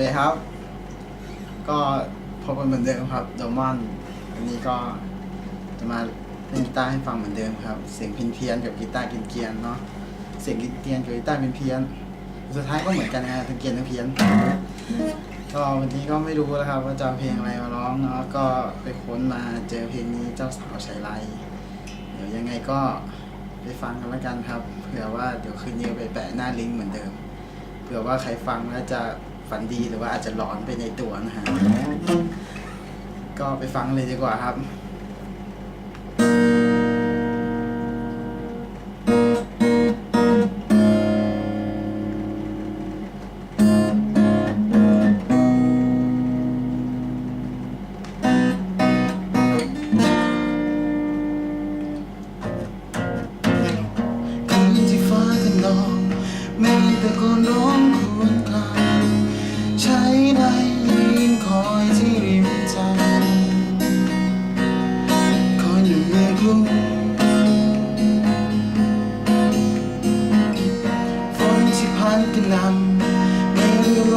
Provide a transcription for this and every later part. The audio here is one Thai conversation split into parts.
วัสดีครับ ก็พบกันเหมือนเดิมครับโดมอนวันนี้ก็จะมาเล่นกีตาร์ให้ฟังเหมือนเดิมครับ เสียงพินเพี้ยนๆกับกีตาร์เกียนๆเนาะเสียงเกียนๆกับกีตาร์เพี้ยนๆสุดท้ายก็เหมือนกันนะทั้งเกียนทั้งเพี้ยนก็วันนี้ก็ไม่รู้แล้วครับ ว่าจะเพลงอะไรมาร้องเนาะก็ไปค้นมาเจอเพลงนี้เจ้าสาวชายไรเดี๋ยวยังไงก็ไปฟังกันแล้วกันครับเผื่อว่าเดี๋ยวคืนนี้ไปแปะหน้าลิงก์เหมือนเดิมเผื่อว่าใครฟังแล้วจะ ฝันดีหรือว่าอาจจะหลอนไปในตัวนะฮะ ก็ไปฟังเลยดีกว่าครับ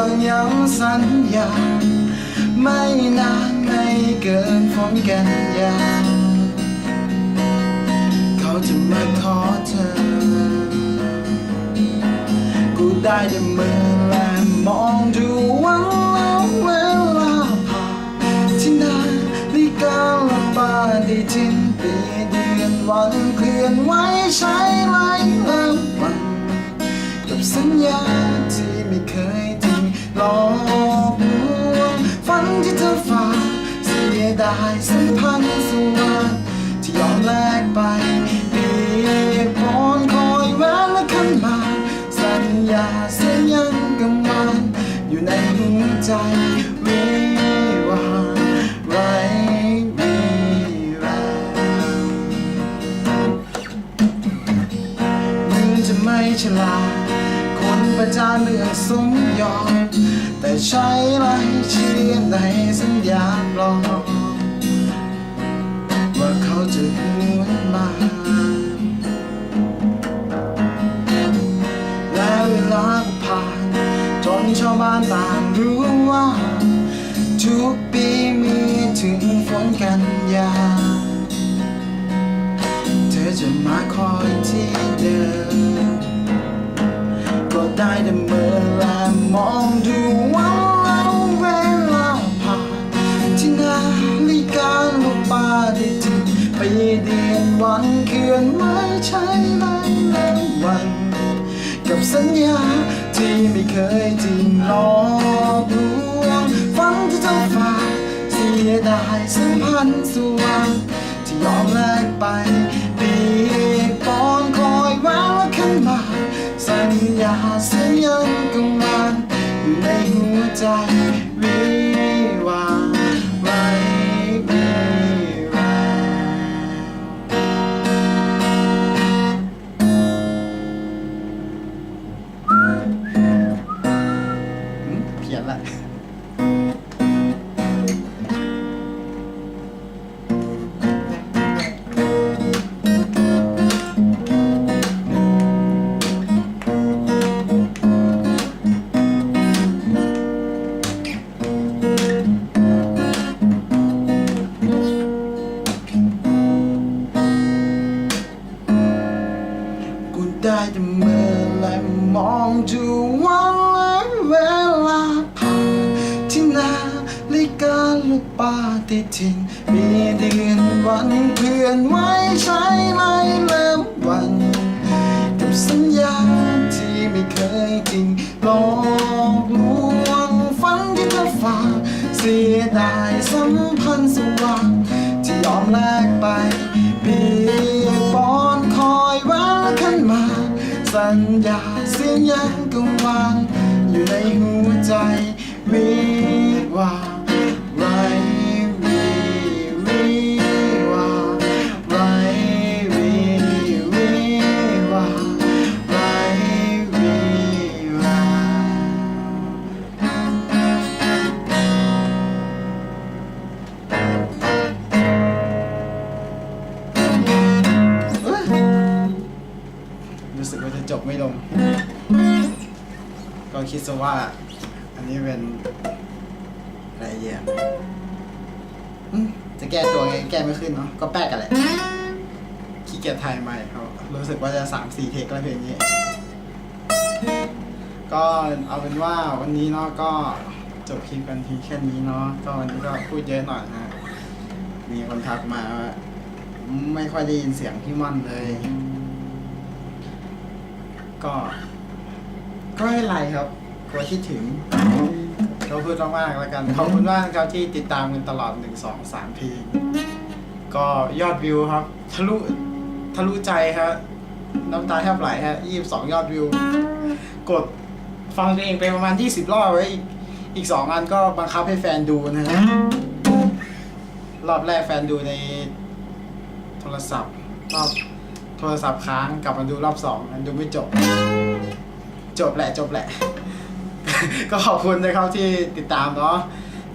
ังย้ำสัญญา ไม่นานไม่เกินฝนกันยา เขาจะมาขอเธอ กูได้แต่มือและมองดูวันแล้วเวลาผ่านที่นาฬิกาละบาได้ทิ้นปีเดือนวันเคลื่อนไหวใช้ไล่เริ่มวันกับสัญญาที่ไม่เคย ทิ้งหลอกลวงฝันที่เธอฝากเสียดายสัมพันธ์สวัสดที่ยอมแลกไปเปียกปอนคอยแว้นและขันมา สัญญาเสียยังกังวานอยู่ในหัวใจวิวาไรวีแววมึงจะไม่ฉลาด ประจานเรื่องสมยอม แต่ใช้ไรเชื่อในสัญญาปลอมว่าเขาจะหวนมาและเวลาผ่านจนชาวบ้านต่างรู้ว่า ทุกปีมีถึงฝนกันยา เธอจะมาคอยที่เดิม ก็ได้แต่เมื่อแลมองดูวันแล้วเวลาผ่านที่นาฬิกาลูกป้าได้ทิ้งไปเดือนวันเคลื่อนไม่ใช่เลยแล้ววัน กับสัญญาที่ไม่เคยจริงหลอกลวงฝันที่เธอฝากเสียดายสัมพันธ์สว่างที่ยอมแลกไป หั ปาติทิ้งมีเดือนวันเพื่อนไว้ใช้ไล่เริ่มวัน กับสัญญาที่ไม่เคยจริงหลอกลวงฝันที่เธอฝากเสียดายสัมพันธ์สว่างที่ยอมแลกไปเปียกปอนคอยววและขันมา สัญญาเสียงยังกังวานอยู่ในหัวใจวิวา ไม่ลง ก็คิดซะว่า อันนี้เป็นอะไรเงี้ยมจะแก้ตัวไง แก้ไม่ขึ้นเนาะ ก็แป๊กกันแหละขี้เกียจไทยใหม่เขารู้สึกว่าจะสามสี่เทคแล้วเพลงนี้ ก็เอาเป็นว่าวันนี้เนาะก็จบคลิปกันเพียงแค่นี้เนาะก็วันนี้ก็พูดเยอะหน่อยนะ มีคนทักมาว่าไม่ค่อยได้ยินเสียงพี่ม่อนเลย ก็ ก็ไม่เป็นไรครับกลัวคิดถึงก็พูดมากๆแล้วกัน ขอบคุณมากครับที่ติดตามกันตลอดหนึ่งสองสามเพลง ก็ยอดวิวครับ ทะลุ ทะลุใจครับน้ำตาแทบไหลฮะยี่สิบสองยอดวิว กดฟังตัวเองไปประมาณยี่สิบรอบไว้อีกอีกสองอันก็บังคับให้แฟนดูนะฮะรอบแรกแฟนดูในโทรศัพท์รอบ ทรศัพท์ค้างกลับมาดูรอบสองอันดูไม่จบ จบแหละจบแหละ ก็ขอบคุณนะครับที่ติดตามเนาะ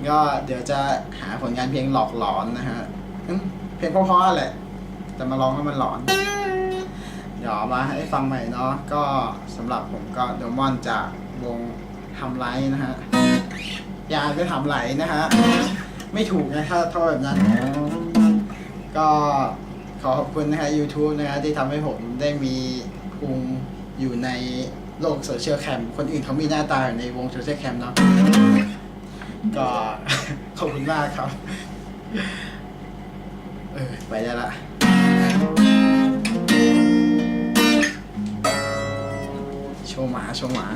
ก็เดี๋ยวจะหาผลงานเพลงหลอกหลอนนะฮะเพลงเพราะๆแหละแต่มาร้องให้มันหลอนเดี๋ยวมาให้ฟังใหม่เนาะก็สำหรับผมก็เดมอนจากวงทำไรนะฮะยาอ่านเป็นทำไหลนะฮะไม่ถูกนะถ้าถ้าแบบนั้น ก็ ขอขอบคุณนะฮะ YouTube นะฮะที่ทำให้ผมได้มีภูมิอยู่ในโลกโซเชียลแคมคนอื่นเขามีหน้าตาอยู่ในวงโซเชียลแคมเนาะก็ขอบคุณมากครับ เออ ไปได้ละโชว์หมาโชว์หมา